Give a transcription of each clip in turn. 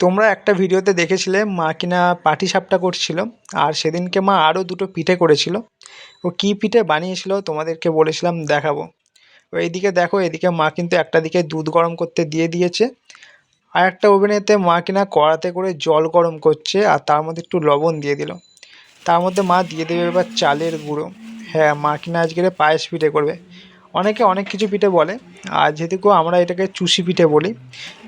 তোমরা একটা ভিডিওতে দেখেছিলে মা কিনা পাটি সাপটা করছিল, আর সেদিনকে মা আরও দুটো পিঠে করেছিল। ও কী পিঠে বানিয়েছিল তোমাদেরকে বলেছিলাম দেখাবো। ও এইদিকে দেখো এদিকে মা কিন্তু একটা দিকে দুধ গরম করতে দিয়ে দিয়েছে, আর একটা ওভেনেতে মা কিনা কড়াতে করে জল গরম করছে, আর তার মধ্যে একটু লবণ দিয়ে দিল। তার মধ্যে মা দিয়ে দেবে এবার চালের গুঁড়ো। হ্যাঁ মা কিনা আজকের পায়েস পিঠে করবে। অনেকে অনেক কিছু পিঠে বলে। আর যেহেতু আমরা এটাকে চুষি পিঠে বলি,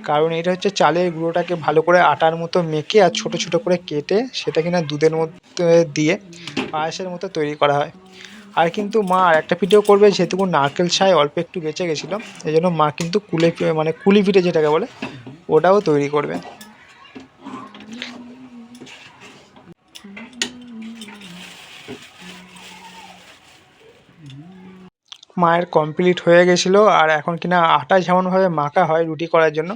কারণ এটা হচ্ছে চালের গুঁড়োটাকে ভালো করে আটার মতো মেখে আর ছোটো ছোটো করে কেটে সেটা কিনা দুধের মধ্যে দিয়ে পায়েসের মতো তৈরি করা হয়। আর কিন্তু মা আর একটা পিঠেও করবে যেহেতু নারকেল ছাই অল্প একটু বেঁচে গেছিল এই জন্য মা কিন্তু কুলে মানে কুলি পিঠে যেটাকে বলে, ওটাও তৈরি করবে। মায়ের কমপ্লিট হয়ে গেছিল আর এখন কিনা আটা যেমনভাবে মাখা হয় রুটি করার জন্য,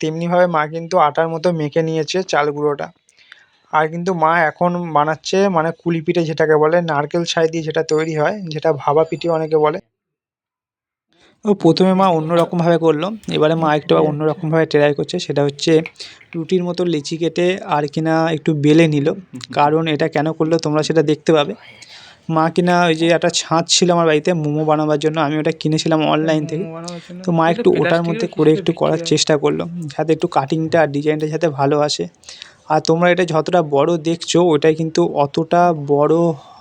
তেমনিভাবে মা কিন্তু আটার মতো মেখে নিয়েছে চাল গুঁড়োটা। আর কিন্তু মা এখন বানাচ্ছে মানে কুলি পিঠে যেটাকে বলে, নারকেল ছাই দিয়ে যেটা তৈরি হয়, যেটা ভাপা পিঠে অনেকে বলে। ও প্রথমে মা অন্য রকমভাবে করল, এবারে মা একটু অন্য রকমভাবে ট্রাই করছে, সেটা হচ্ছে রুটির মতো লিচি কেটে আর কিনা একটু বেলে নিল। কারণ এটা কেন করল তোমরা সেটা দেখতে পাবে। মা কিনা ওই যে একটা ছাঁচ ছিল আমার বাড়িতে মোমো বানাবার জন্য আমি ওটা কিনেছিলাম অনলাইন থেকে। তো মা একটু ওটার মধ্যে করে একটু করার চেষ্টা করল যাতে একটু কাটিংটা আর ডিজাইনটা যাতে ভালো আসে। আর তোমরা এটা যতটা বড় দেখছ ওটাই কিন্তু অতটা বড়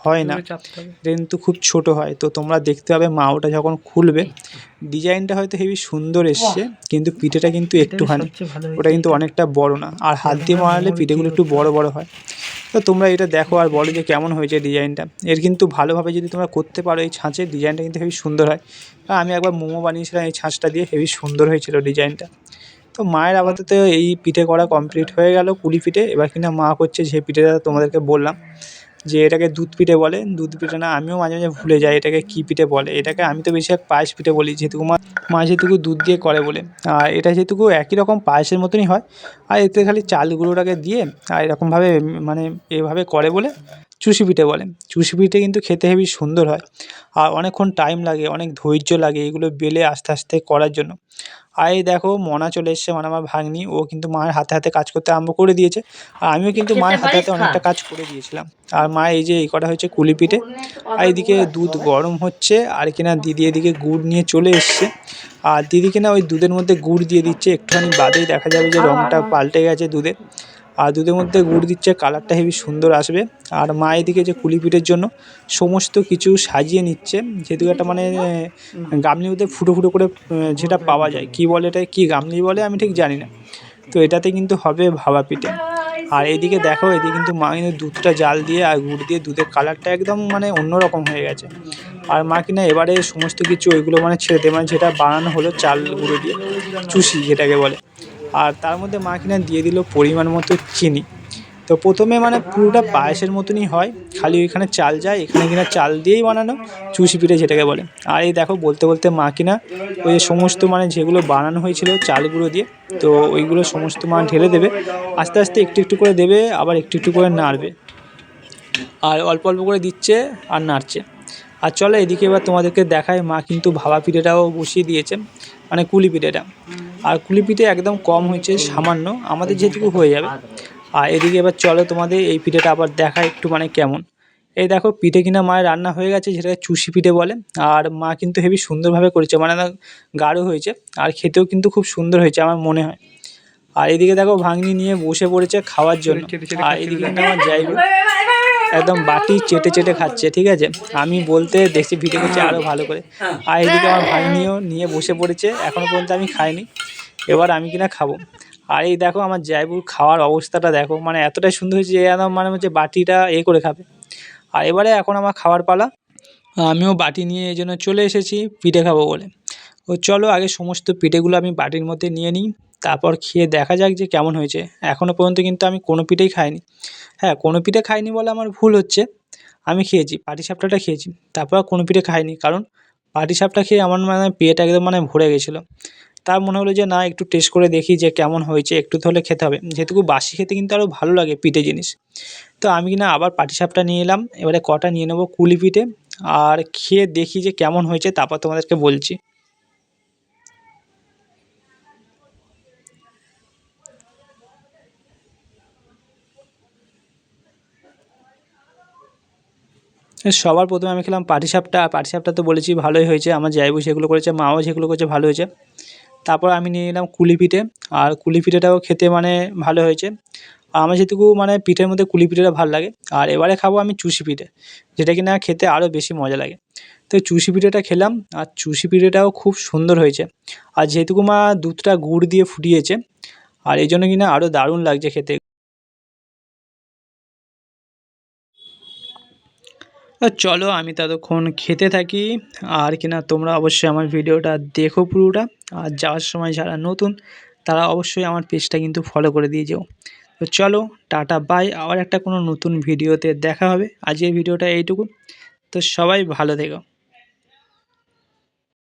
হয় না। এটা কিন্তু খুব ছোট হয়। তো তোমরা দেখতে পাবে মা ওটা যখন খুলবে ডিজাইনটা হয়তো হেবি সুন্দর এসছে কিন্তু পিঠেটা কিন্তু একটুখানি ওটা কিন্তু অনেকটা বড় না। আর হাত দিয়ে মারালে পিঠেগুলো একটু বড় বড় হয়। তো তোমরা এটা দেখো আর বলো যে কেমন হয়েছে ডিজাইনটা। এর কিন্তু ভালোভাবে যদি তোমরা করতে পারো এই ছাঁচের, ডিজাইনটা কিন্তু হেবি সুন্দর হয়। আমি একবার মোমো বানিয়েছিলাম, এই ছাঁচটা দিয়ে হেবি সুন্দর হয়েছিল ডিজাইনটা। তো মায়ের আপাতত এই পিঠে করা কমপ্লিট হয়ে গেল কুড়ি পিঠে। এবার কিনা মা করছে যে পিঠেটা তোমাদেরকে বললাম। যে এটাকে দুধ পিঠে বলে। দুধ পিঠে না, আমিও মাঝে মাঝে ভুলে যাই এটাকে কী পিঠে বলে। এটাকে আমি তো বেশিরভাগ পায়েস পিঠে বলি, যেহেতু মা মা যেহেতু দুধ দিয়ে করে বলে। আর এটা যেহেতু একই রকম পায়েসের মতনই হয়। আর এতে খালি চাল গুঁড়োটাকে দিয়ে, আর এরকমভাবে মানে এভাবে করে বলে। চুষি পিঠে বলে। চুষি পিঠে কিন্তু খেতে হেবি সুন্দর হয় আর অনেকক্ষণ টাইম লাগে অনেক ধৈর্য লাগে এগুলো বেলে আস্তে আস্তে করার জন্য। আর এই দেখো মনা চলে এসছে মানে আমার ভাগ্নি। ও কিন্তু মায়ের হাতে হাতে কাজ করতে আরম্ভ করে দিয়েছে। আর আমিও কিন্তু মায়ের হাতে হাতে অনেকটা কাজ করে দিয়েছিলাম। আর মা এই যে এই কটা হচ্ছে কুলি পিঠে। আর এদিকে দুধ গরম হচ্ছে। আর কিনা দিদি এদিকে গুড় নিয়ে চলে এসছে। আর দিদি কিনা ওই দুধের মধ্যে গুড় দিয়ে দিচ্ছে। একটুখানি বাদেই দেখা যাবে যে রঙটা পাল্টে গেছে দুধের আর দুধের মধ্যে গুড় দিচ্ছে, কালারটা হেবি সুন্দর আসবে। আর মা এদিকে যে কুলি পিঠের জন্য সমস্ত কিছু সাজিয়ে নিচ্ছে যেহেতু একটা মানে গামলির মধ্যে ফুটো ফুটো করে যেটা পাওয়া যায়। কি বলে এটা কি গামলি বলে? আমি ঠিক জানি না। তো এটাতে কিন্তু হবে ভাবা পিঠে। আর এদিকে দেখো, এদিকে কিন্তু মা কিন্তু দুধটা জাল দিয়ে আর গুড় দিয়ে দুধের কালারটা একদম মানে অন্যরকম হয়ে গেছে। আর মা কিনা এবারে সমস্ত কিছু ওইগুলো মানে ছেড়ে দেয় মানে যেটা বানানো হলো চাল গুঁড়ো দিয়ে চুষি যেটাকে বলে। আর তার মধ্যে মা কিনা দিয়ে দিল পরিমাণ মতো চিনি। তো প্রথমে মানে পুরোটা পায়েসের মতনই হয়, খালি ওইখানে চাল যায়, এখানে কিনা চাল দিয়েই বানানো চুষি পিঠে যেটাকে বলে। আর এই দেখো বলতে বলতে মা কিনা ওই সমস্ত মানে যেগুলো বানানো হয়েছিল চালগুলো দিয়ে, তো ওইগুলো সমস্ত মা ঢেলে দেবে, আস্তে আস্তে একটু একটু করে দেবে, আবার একটু একটু করে নাড়বে। আর অল্প অল্প করে দিচ্ছে আর নাড়ছে। আর চলো এদিকে এবার তোমাদেরকে দেখায় মা কিন্তু ভাবা পিঠেটাও বসিয়ে দিয়েছে মানে কুলি পিঠেটা। আর কুলি পিঠে একদম কম হয়েছে সামান্য। আমাদের যেটুকু হয়ে যাবে। আর এদিকে এবার চলো তোমাদের এই পিঠেটা আবার দেখা একটু মানে কেমন। এই দেখো পিঠে কিনা মায়ের রান্না হয়ে গেছে যেটাকে চুষি পিঠে বলে। আর মা কিন্তু হেবি সুন্দরভাবে করেছে মানে না গাঢ় হয়েছে। আর খেতেও কিন্তু খুব সুন্দর হয়েছে আমার মনে হয়। আর এদিকে দেখো ভাঙনি নিয়ে বসে পড়েছে খাওয়ার জন্য। আর এদিকে আমার যাইবে একদম বাটি চেটে চেটে খাচ্ছে, ঠিক আছে? আমি বলতে দেখছি ভিডিও করছি আরও ভালো করে। আর এদিকে আমার ভাগ্নিও নিয়ে বসে পড়েছে এখনও পর্যন্ত আমি খাইনি। এবার আমি কিনা খাব। আর এই দেখো আমার জায়বুর খাওয়ার অবস্থাটা দেখো মানে এতটাই সুন্দর হয়েছে যে একদম মানে হচ্ছে বাটিটা এ করে খাবে। আর এবারে এখন আমার খাওয়ার পালা, আমিও বাটি নিয়ে এই জন্য চলে এসেছি, পিঠে খাব বলে। ও চলো আগে সমস্ত পিঠেগুলো আমি বাটির মধ্যে নিয়ে নিই। তারপর খেয়ে দেখা যাক যে কেমন হয়েছে। এখনও পর্যন্ত কিন্তু আমি কোনো পিঠেই খাইনি। হ্যাঁ কোনো পিঠে খাইনি বলে আমার ভুল হচ্ছে। আমি খেয়েছি পাটিসাপটাটা খেয়েছি। তারপর কোনো পিঠে খাইনি। কারণ পাটিসাপটা খেয়ে আমার মানে পেট একদম মানে ভরে গেছিল। তার মনে হলো যে না, একটু টেস্ট করে দেখি যে কেমন হয়েছে। একটু তো হলে খেতে হবে। যেহেতু বাসি খেতে কিন্তু আরও ভালো লাগে পিঠে জিনিস। তো আমি কিনা আবার পাটিসাপটা নিয়ে এলাম। এবারে কটা নিয়ে নেব কুলি পিঠে। আর খেয়ে দেখি যে কেমন হয়েছে, তারপর তোমাদেরকে বলছি। সবার প্রথমে আমি খেলাম পাটিসাপটা। পাটিসাপটা তো বলেছি, ভালোই হয়েছে। আমার জায়বু সেগুলো করেছে, মাও সেগুলো করেছে, ভালো হয়েছে। তারপর আমি নিয়ে নিলাম কুলি পিঠে। আর কুলি পিঠেটাও খেতে মানে ভালো হয়েছে। আমার যেটুকু মানে পিঠের মধ্যে কুলি পিঠেটা ভালো লাগে। আর এবারে খাব আমি চুষি পিঠে, যেটা কিনা খেতে আরও বেশি মজা লাগে। তো চুষি পিঠেটা খেলাম, আর চুষি পিঠেটাও খুব সুন্দর হয়েছে। আর যেহেতুকু মা দুধটা গুড় দিয়ে ফুটিয়েছে, আর এই জন্য কিনা আরও দারুণ লাগছে খেতে। চলো আমি ততক্ষণ খেতে থাকি। আর কিনা তোমরা অবশ্যই আমার ভিডিওটা দেখো পুরোটা। আর যাওয়ার সময় যারা নতুন, তারা অবশ্যই আমার পেজটা কিন্তু ফলো করে দিয়ে যেও। তো চলো, টাটা বাই আবার একটা কোনো নতুন ভিডিওতে দেখা হবে। আজকের ভিডিওটা এইটুকু। তো সবাই ভালো থেকো।